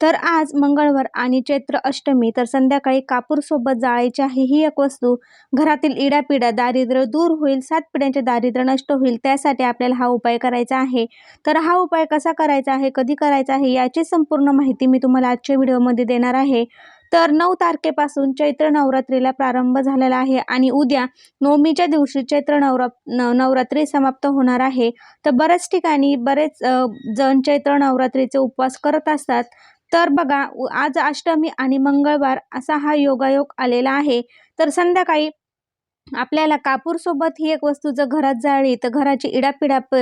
तर आज मंगळवार आणि चैत्र अष्टमी तर संध्याकाळी कापूरसोबत जाळायची आहे ही एक वस्तू. घरातील इडापिडा दारिद्र्य दूर होईल सात पिढ्यांचे दारिद्र्य नष्ट होईल त्यासाठी आपल्याला हा उपाय करायचा आहे. तर हा उपाय कसा करायचा आहे कधी करायचा आहे याची संपूर्ण माहिती मी तुम्हाला आजच्या व्हिडिओमध्ये देणार आहे. तर नऊ तारखेपासून चैत्र नवरात्रीला प्रारंभ झालेला आहे आणि उद्या नवमीच्या दिवशी चैत्र नवरा न नवरात्री समाप्त होणार आहे. तर बऱ्याच ठिकाणी बरेच जण चैत्र नवरात्रीचे उपवास करत असतात. तर बघा आज अष्टमी आणि मंगळवार असा हा योगायोग आलेला आहे. तर संध्याकाळी आपल्याला कापूरसोबत ही एक वस्तू जर घरात जाळली तर घराची इडापिडा प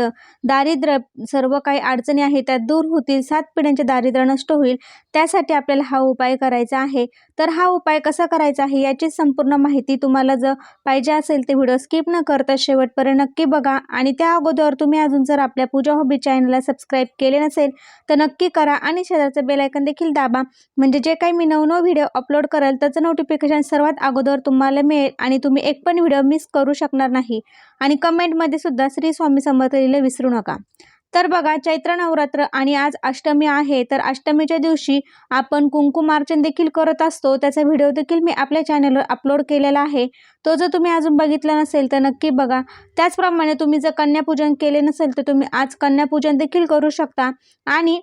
दारिद्र्य सर्व काही अडचणी आहेत त्या दूर होतील सात पिढ्यांचे दारिद्र्य नष्ट होईल त्यासाठी आपल्याला हा उपाय करायचा आहे. तर हा उपाय कसा करायचा आहे याची संपूर्ण माहिती तुम्हाला जर पाहिजे असेल ते व्हिडिओ स्किप न करता शेवटपर्यंत नक्की बघा. आणि त्या अगोदर तुम्ही अजून जर आपल्या पूजा हॉबी चॅनलला सबस्क्राईब केले नसेल तर नक्की करा आणि शेजारचं बेलायकन देखील दाबा. म्हणजे जे काही मी नवनव व्हिडिओ अपलोड करेल त्याचं नोटिफिकेशन सर्वात अगोदर तुम्हाला मिळेल आणि तुम्ही एक पण व्हिडिओ मिस करू शकणार नाही. आणि कमेंटमध्ये सुद्धा श्री स्वामी समर्थ लिहिले विसरू नका. तर बघा चैत्र नवरात्र आणि आज अष्टमी आहे. तर अष्टमीच्या दिवशी आपण कुंकुमार्चन देखील करत असतो. त्याचा व्हिडिओ देखील मी आपल्या चॅनलवर अपलोड केलेला आहे. तो जर तुम्ही अजून बघितला नसेल तर नक्की बघा. त्याचप्रमाणे तुम्ही जर कन्यापूजन केले नसेल तर तुम्ही आज कन्यापूजन देखील करू शकता. आणि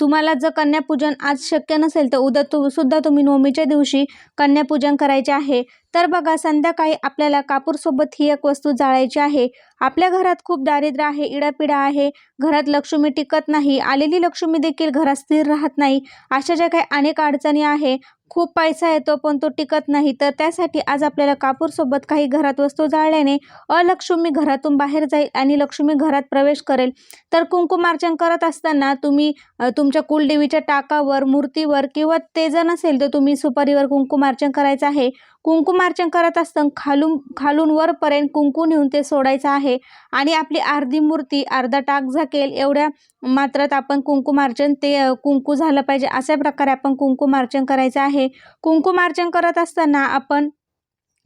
तुम्हाला जर कन्यापूजन आज शक्य नसेल तर उद्या तु सुद्धा तुम्ही नवमीच्या दिवशी कन्यापूजन करायचे आहे. तर बघा संध्याकाळी आपल्याला कापूरसोबत ही एक वस्तू जाळायची आहे. आपल्या घरात खूप दारिद्र्य आहे इडापिडा आहे. घरात लक्ष्मी टिकत नाही. आलेली लक्ष्मी देखील घरात स्थिर राहत नाही. अशा ज्या काही अनेक अडचणी आहे खूप पैसा येतो पण तो टिकत नाही. तर त्यासाठी आज आपल्याला कापूरसोबत काही घरात वस्तू जाळल्याने अलक्ष्मी घरातून बाहेर जाईल आणि लक्ष्मी घरात प्रवेश करेल. तर कुंकुमार्चन करत असताना तुम्ही तुमच्या कुलदेवीच्या टाकावर मूर्तीवर किंवा ते जर नसेल तर तुम्ही सुपारीवर कुंकुमार्चन करायचं आहे. कुंकुमार्चन करत असताना खालून खालून वरपर्यंत कुंकू नेऊन ते सोडायचं आहे. आणि आपली अर्धी मूर्ती अर्धा टाक झाकेल एवढ्या मात्रात आपण कुंकुमार्चन ते कुंकू झालं पाहिजे. अशा प्रकारे आपण कुंकुमार्चन करायचं आहे. कुंकुमार्चन करत असताना आपण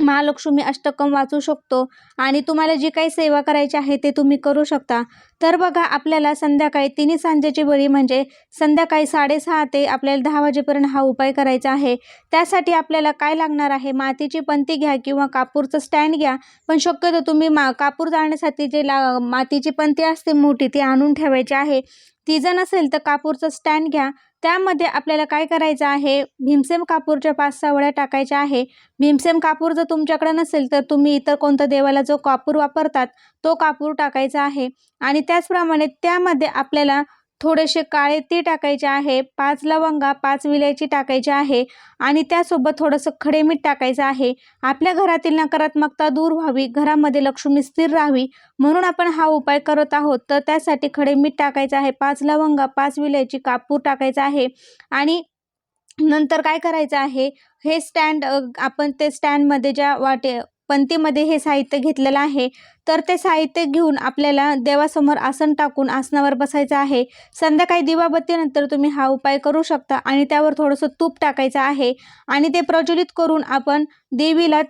महालक्ष्मी अष्टकम वाचू शकतो आणि तुम्हाला जी काही सेवा करायची आहे ते तुम्ही करू शकता. तर बघा आपल्याला संध्याकाळी तिन्ही सांजेची बळी म्हणजे संध्याकाळी साडेसहा ते आपल्याला दहा वाजेपर्यंत हा उपाय करायचा आहे. त्यासाठी आपल्याला काय लागणार आहे? मातीची पंती घ्या किंवा कापूरचं स्टँड घ्या. पण शक्यतो तुम्ही मा कापूर जाळण्यासाठी जे ला मातीची पंती असते मोठी ती आणून ठेवायची आहे. ती जर नसेल तर कापूरचं स्टँड घ्या. त्यामध्ये आपल्याला काय करायचं आहे? भीमसेम कापूरच्या पाच सहा वड्या टाकायच्या आहे. भीमसेम कापूर जर तुमच्याकडे नसेल तर तुम्ही इतर कोणत्या देवाला जो कापूर वापरतात तो कापूर टाकायचा आहे. आणि त्याचप्रमाणे त्यामध्ये आपल्याला थोडेसे काळे ती टाकायचे आहे पाच लवंगा पाच विलायची टाकायची आहे आणि त्यासोबत थोडंसं खडे मीठ टाकायचं आहे. आपल्या घरातील नकारात्मकता दूर व्हावी घरामध्ये लक्ष्मी स्थिर राहावी म्हणून आपण हा उपाय करत आहोत. तर त्यासाठी खडे मीठ टाकायचं आहे पाच लवंगा पाच विलायची कापूर टाकायचा आहे आणि नंतर काय करायचं आहे हे स्टँड आपण ते स्टँडमध्ये ज्या वाटे पंतीमध्ये हे साहित्य घेतलेलं आहे तर ते साहित्य घेऊन आपल्याला देवासमोर आसन टाकून आसनावर बसायचं आहे. संध्याकाळी दिवाबत्तीनंतर तुम्ही हा उपाय करू शकता आणि त्यावर थोडंसं तूप टाकायचं आहे आणि ते प्रज्वलित करून आपण देवीला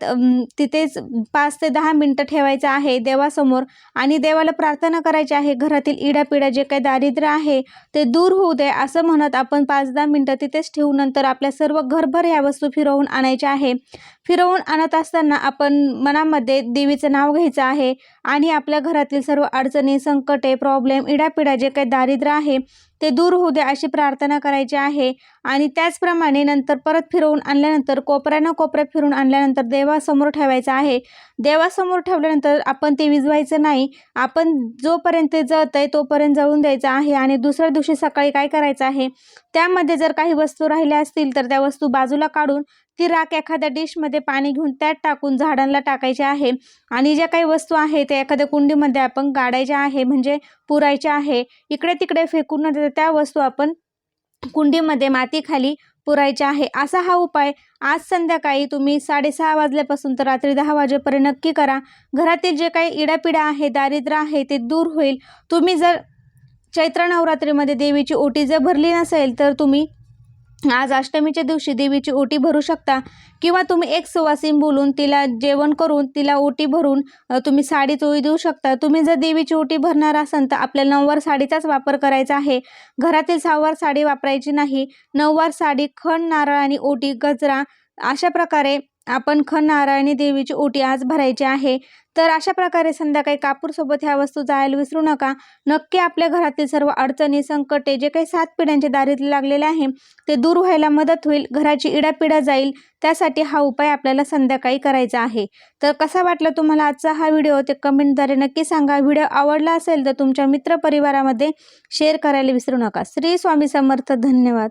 तिथेच पाच ते दहा मिनटं ठेवायचं आहे देवासमोर आणि देवाला प्रार्थना करायची आहे. घरातील इडापिडा जे काही दारिद्र्य आहे ते दूर होऊ दे असं म्हणत आपण पाच दहा मिनटं तिथेच ठेवून नंतर आपल्या सर्व घरभर ह्या वस्तू फिरवून आणायच्या आहे. फिरवून आणत असताना आपण मनामध्ये देवीचं नाव घ्यायचं आहे. आणि आपल्या घरातील सर्व अडचणी संकटे प्रॉब्लेम इडापिडा जे काही दारिद्र्य आहे ते दूर होऊ द्या अशी प्रार्थना करायची आहे. आणि त्याचप्रमाणे नंतर परत फिरवून आणल्यानंतर कोपऱ्यानं कोपऱ्यात फिरून आणल्यानंतर देवासमोर ठेवायचं आहे. देवासमोर ठेवल्यानंतर आपण ते विजवायचं नाही. आपण जोपर्यंत जळत आहे तोपर्यंत जळून द्यायचं आहे आणि दुसऱ्या दिवशी सकाळी काय करायचं आहे? त्यामध्ये जर काही वस्तू राहिल्या असतील तर त्या वस्तू बाजूला काढून ती राख एखाद्या डिशमध्ये पाणी घेऊन त्यात टाकून झाडांना टाकायचे आहे. आणि ज्या काही वस्तू आहे त्या एखाद्या कुंडीमध्ये आपण गाडायच्या आहे. म्हणजे पुरायच्या आहे. इकडे तिकडे फेकून न देता त्या वस्तू आपण कुंडीमध्ये मातीखाली पुरायच्या आहे. असा हा उपाय आज संध्याकाळी तुम्ही साडेसहा वाजल्यापासून तर रात्री दहा वाजेपर्यंत नक्की करा. घरातील जे काही इडापिडा आहे दारिद्र्य आहे ते दूर होईल. तुम्ही जर चैत्र नवरात्रीमध्ये देवीची ओटी जर भरली नसेल तर तुम्ही आज अष्टमीच्या दिवशी देवीची ओटी भरू शकता. किंवा तुम्ही एक सुवासीन बोलून तिला जेवण करून तिला ओटी भरून तुम्ही साडी चोळी देऊ शकता. तुम्ही जर देवीची ओटी भरणार असाल तर आपल्याला नऊवार साडीचाच वापर करायचा आहे. घरातील सहावार साडी वापरायची नाही. नऊवार साडी खण नारळ आणि ओटी गजरा अशा प्रकारे आपण ख नारायणी देवीची ओटी आज भरायची आहे. तर अशा प्रकारे संध्याकाळी कापूरसोबत ह्या वस्तू जायला विसरू नका. नक्की आपल्या घरातील सर्व अडचणी संकटे जे काही सात पिढ्यांचे दारिद्र्य लागलेले आहे ते दूर व्हायला मदत होईल घराची इडापिडा जाईल. त्यासाठी हा उपाय आपल्याला संध्याकाळी करायचा आहे. तर कसा वाटला तुम्हाला आजचा हा व्हिडिओ? ते कमेंटद्वारे नक्की सांगा. व्हिडिओ आवडला असेल तर तुमच्या मित्रपरिवारामध्ये शेअर करायला विसरू नका. श्री स्वामी समर्थ. धन्यवाद.